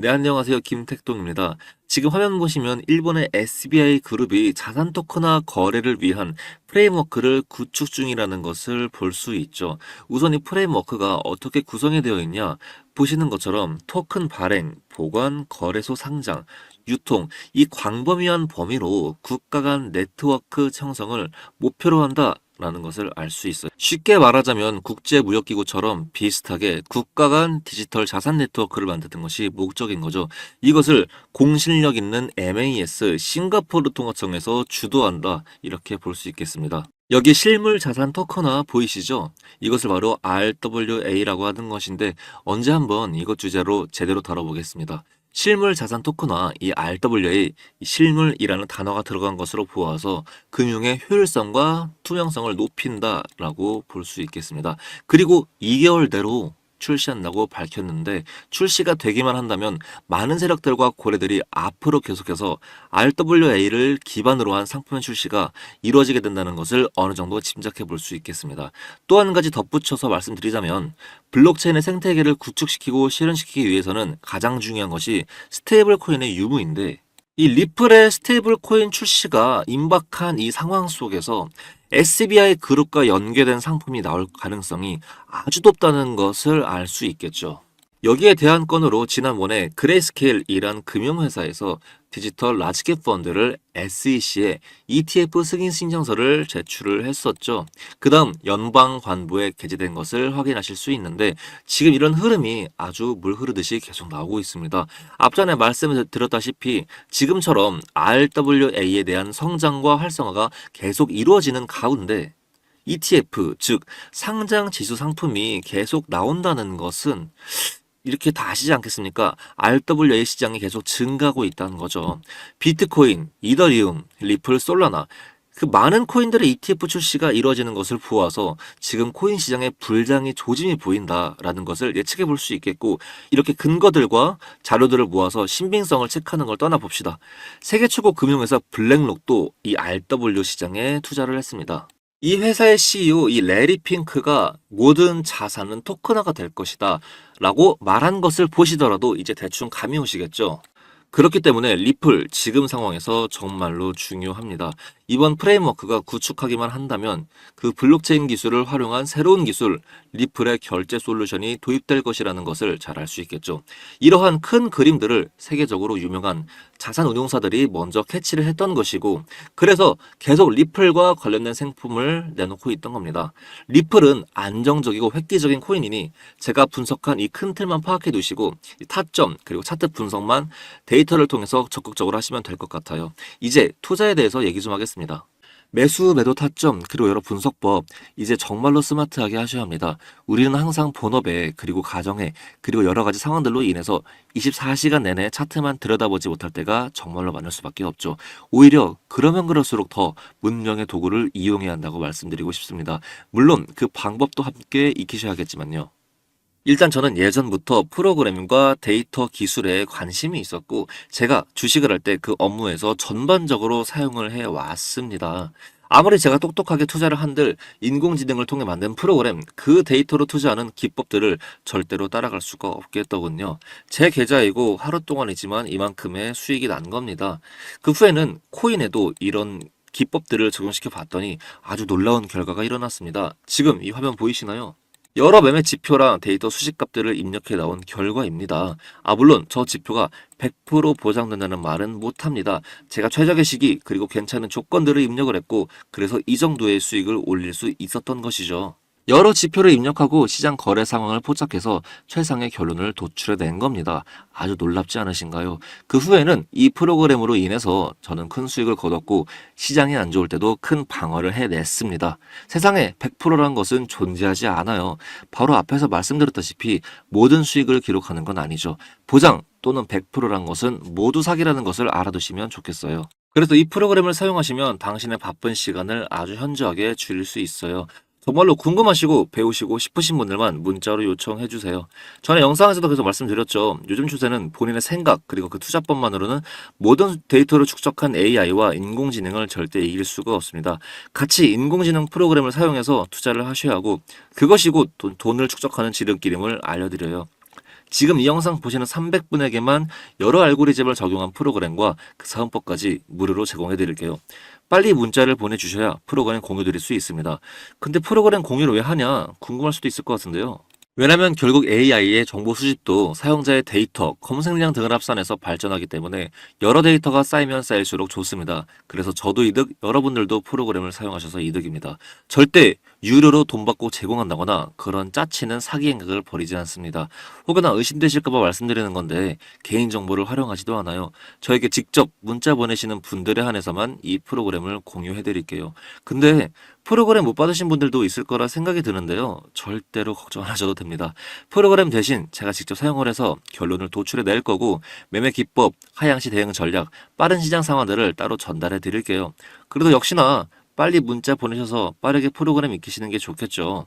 네, 안녕하세요. 김택동입니다. 지금 화면 보시면 일본의 SBI 그룹이 자산 토큰화 거래를 위한 프레임워크를 구축 중이라는 것을 볼 수 있죠. 우선 이 프레임워크가 어떻게 구성이 되어 있냐? 보시는 것처럼 토큰 발행, 보관, 거래소 상장, 유통, 이 광범위한 범위로 국가 간 네트워크 형성을 목표로 한다. 라는 것을 알 수 있어요. 쉽게 말하자면 국제무역기구처럼 비슷하게 국가 간 디지털 자산 네트워크를 만드는 것이 목적인 거죠. 이것을 공실력 있는 MAS 싱가포르 통화청에서 주도한다. 이렇게 볼 수 있겠습니다. 여기 실물 자산 토큰화 보이시죠? 이것을 바로 RWA라고 하는 것인데 언제 한번 이것 주제로 제대로 다뤄보겠습니다. 실물 자산 토큰화, 이 RWA, 이 실물이라는 단어가 들어간 것으로 보아서 금융의 효율성과 투명성을 높인다라고 볼 수 있겠습니다. 그리고 2개월 내로 출시한다고 밝혔는데 출시가 되기만 한다면 많은 세력들과 고래들이 앞으로 계속해서 RWA를 기반으로 한 상품의 출시가 이루어지게 된다는 것을 어느 정도 짐작해 볼 수 있겠습니다. 또 한 가지 덧붙여서 말씀드리자면 블록체인의 생태계를 구축시키고 실현시키기 위해서는 가장 중요한 것이 스테이블 코인의 유무인데 이 리플의 스테이블 코인 출시가 임박한 이 상황 속에서 SBI 그룹과 연계된 상품이 나올 가능성이 아주 높다는 것을 알 수 있겠죠. 여기에 대한 건으로 지난번에 그레이스케일이란 금융회사에서 디지털 라지캡 펀드를 SEC에 ETF 승인 신청서를 제출을 했었죠. 그 다음 연방 관부에 게재된 것을 확인하실 수 있는데 지금 이런 흐름이 아주 물 흐르듯이 계속 나오고 있습니다. 앞전에 말씀을 드렸다시피 지금처럼 RWA에 대한 성장과 활성화가 계속 이루어지는 가운데 ETF, 즉 상장 지수 상품이 계속 나온다는 것은 이렇게 다 아시지 않겠습니까? RWA 시장이 계속 증가하고 있다는 거죠. 비트코인, 이더리움, 리플, 솔라나 그 많은 코인들의 ETF 출시가 이루어지는 것을 보아서 지금 코인 시장의 불장이 조짐이 보인다라는 것을 예측해 볼 수 있겠고 이렇게 근거들과 자료들을 모아서 신빙성을 체크하는 걸 떠나 봅시다. 세계 최고 금융회사 블랙록도 이 RW 시장에 투자를 했습니다. 이 회사의 CEO 이 레리 핑크가 모든 자산은 토큰화가 될 것이다 라고 말한 것을 보시더라도 이제 대충 감이 오시겠죠. 그렇기 때문에 리플 지금 상황에서 정말로 중요합니다. 이번 프레임워크가 구축하기만 한다면 그 블록체인 기술을 활용한 새로운 기술 리플의 결제 솔루션이 도입될 것이라는 것을 잘 알 수 있겠죠. 이러한 큰 그림들을 세계적으로 유명한 자산 운용사들이 먼저 캐치를 했던 것이고 그래서 계속 리플과 관련된 상품을 내놓고 있던 겁니다. 리플은 안정적이고 획기적인 코인이니 제가 분석한 이 큰 틀만 파악해 두시고 이 타점 그리고 차트 분석만 데이 터를 통해서 적극적으로 하시면 될 것 같아요. 이제 투자에 대해서 얘기 좀 하겠습니다. 매수, 매도 타점, 그리고 여러 분석법, 이제 정말로 스마트하게 하셔야 합니다. 우리는 항상 본업에, 그리고 가정에, 그리고 여러 가지 상황들로 인해서 24시간 내내 차트만 들여다보지 못할 때가 정말로 많을 수밖에 없죠. 오히려 그러면 그럴수록 더 문명의 도구를 이용해야 한다고 말씀드리고 싶습니다. 물론 그 방법도 함께 익히셔야겠지만요. 일단 저는 예전부터 프로그래밍과 데이터 기술에 관심이 있었고 제가 주식을 할 때 그 업무에서 전반적으로 사용을 해 왔습니다. 아무리 제가 똑똑하게 투자를 한들 인공지능을 통해 만든 프로그램 그 데이터로 투자하는 기법들을 절대로 따라갈 수가 없겠더군요. 제 계좌이고 하루 동안이지만 이만큼의 수익이 난 겁니다. 그 후에는 코인에도 이런 기법들을 적용시켜 봤더니 아주 놀라운 결과가 일어났습니다. 지금 이 화면 보이시나요? 여러 매매 지표랑 데이터 수식값들을 입력해 나온 결과입니다. 아, 물론 저 지표가 100% 보장된다는 말은 못합니다. 제가 최적의 시기 그리고 괜찮은 조건들을 입력을 했고 그래서 이 정도의 수익을 올릴 수 있었던 것이죠. 여러 지표를 입력하고 시장 거래 상황을 포착해서 최상의 결론을 도출해낸 겁니다. 아주 놀랍지 않으신가요? 그 후에는 이 프로그램으로 인해서 저는 큰 수익을 거뒀고 시장이 안 좋을 때도 큰 방어를 해냈습니다. 세상에 100%란 것은 존재하지 않아요. 바로 앞에서 말씀드렸다시피 모든 수익을 기록하는 건 아니죠. 보장 또는 100%란 것은 모두 사기라는 것을 알아두시면 좋겠어요. 그래서 이 프로그램을 사용하시면 당신의 바쁜 시간을 아주 현저하게 줄일 수 있어요. 정말로 궁금하시고 배우시고 싶으신 분들만 문자로 요청해 주세요. 전에 영상에서도 계속 말씀드렸죠. 요즘 추세는 본인의 생각 그리고 그 투자법만으로는 모든 데이터를 축적한 AI와 인공지능을 절대 이길 수가 없습니다. 같이 인공지능 프로그램을 사용해서 투자를 하셔야 하고 그것이 곧 돈- 돈을 축적하는 지름길임을 알려드려요. 지금 이 영상 보시는 300분에게만 여러 알고리즘을 적용한 프로그램과 그 사용법까지 무료로 제공해 드릴게요. 빨리 문자를 보내주셔야 프로그램 공유 드릴 수 있습니다. 근데 프로그램 공유를 왜 하냐 궁금할 수도 있을 것 같은데요. 왜냐면 결국 AI의 정보 수집도 사용자의 데이터, 검색량 등을 합산해서 발전하기 때문에 여러 데이터가 쌓이면 쌓일수록 좋습니다. 그래서 저도 이득, 여러분들도 프로그램을 사용하셔서 이득입니다. 절대 유료로 돈 받고 제공한다거나 그런 짜치는 사기 행각을 벌이지 않습니다. 혹여나 의심되실까봐 말씀드리는 건데 개인정보를 활용하지도 않아요. 저에게 직접 문자 보내시는 분들에 한해서만 이 프로그램을 공유해 드릴게요. 근데 프로그램 못 받으신 분들도 있을 거라 생각이 드는데요. 절대로 걱정 안 하셔도 됩니다. 프로그램 대신 제가 직접 사용을 해서 결론을 도출해 낼 거고 매매 기법, 하향시 대응 전략, 빠른 시장 상황들을 따로 전달해 드릴게요. 그래도 역시나 빨리 문자 보내셔서 빠르게 프로그램 익히시는 게 좋겠죠.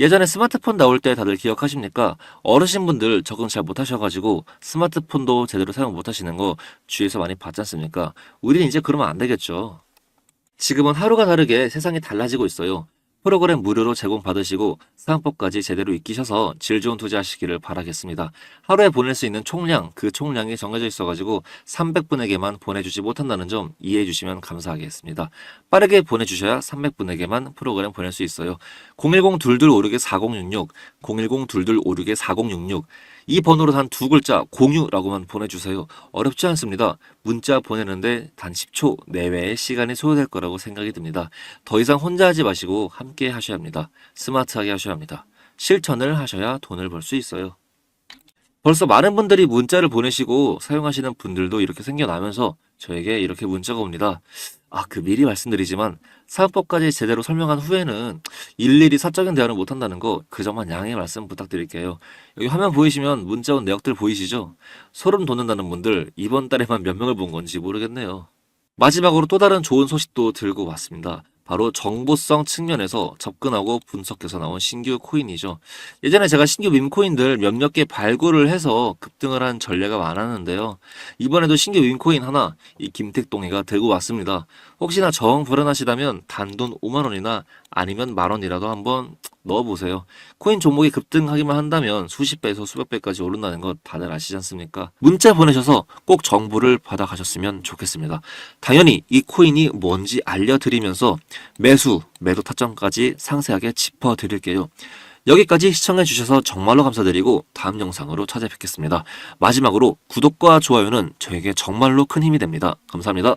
예전에 스마트폰 나올 때 다들 기억하십니까? 어르신분들 적응 잘 못하셔가지고 스마트폰도 제대로 사용 못하시는 거 주위에서 많이 봤지 않습니까? 우리는 이제 그러면 안 되겠죠. 지금은 하루가 다르게 세상이 달라지고 있어요. 프로그램 무료로 제공받으시고 사용법까지 제대로 익히셔서 질 좋은 투자하시기를 바라겠습니다. 하루에 보낼 수 있는 총량, 그 총량이 정해져 있어가지고 300분에게만 보내주지 못한다는 점 이해해 주시면 감사하겠습니다. 빠르게 보내주셔야 300분에게만 프로그램 보낼 수 있어요. 010-2256-4066, 010-2256-4066, 이 번호로 단 두 글자 공유라고만 보내주세요. 어렵지 않습니다. 문자 보내는데 단 10초 내외의 시간이 소요될 거라고 생각이 듭니다. 더 이상 혼자 하지 마시고 함께 하셔야 합니다. 스마트하게 하셔야 합니다. 실천을 하셔야 돈을 벌 수 있어요. 벌써 많은 분들이 문자를 보내시고 사용하시는 분들도 이렇게 생겨나면서 저에게 이렇게 문자가 옵니다. 아, 그 미리 말씀드리지만 사용법까지 제대로 설명한 후에는 일일이 사적인 대화를 못한다는 거 그 점만 양해 말씀 부탁드릴게요. 여기 화면 보이시면 문자 온 내역들 보이시죠? 소름 돋는다는 분들 이번 달에만 몇 명을 본 건지 모르겠네요. 마지막으로 또 다른 좋은 소식도 들고 왔습니다. 바로 정보성 측면에서 접근하고 분석해서 나온 신규 코인이죠. 예전에 제가 신규 밈코인들 몇몇 개 발굴을 해서 급등을 한 전례가 많았는데요. 이번에도 신규 밈코인 하나 이 김택동이가 들고 왔습니다. 혹시나 정 불안하시다면 단돈 5만 원이나 아니면 만 원이라도 한번 넣어보세요. 코인 종목이 급등하기만 한다면 수십 배에서 수백 배까지 오른다는 것 다들 아시지 않습니까? 문자 보내셔서 꼭 정보를 받아가셨으면 좋겠습니다. 당연히 이 코인이 뭔지 알려드리면서 매수, 매도 타점까지 상세하게 짚어드릴게요. 여기까지 시청해주셔서 정말로 감사드리고 다음 영상으로 찾아뵙겠습니다. 마지막으로 구독과 좋아요는 저에게 정말로 큰 힘이 됩니다. 감사합니다.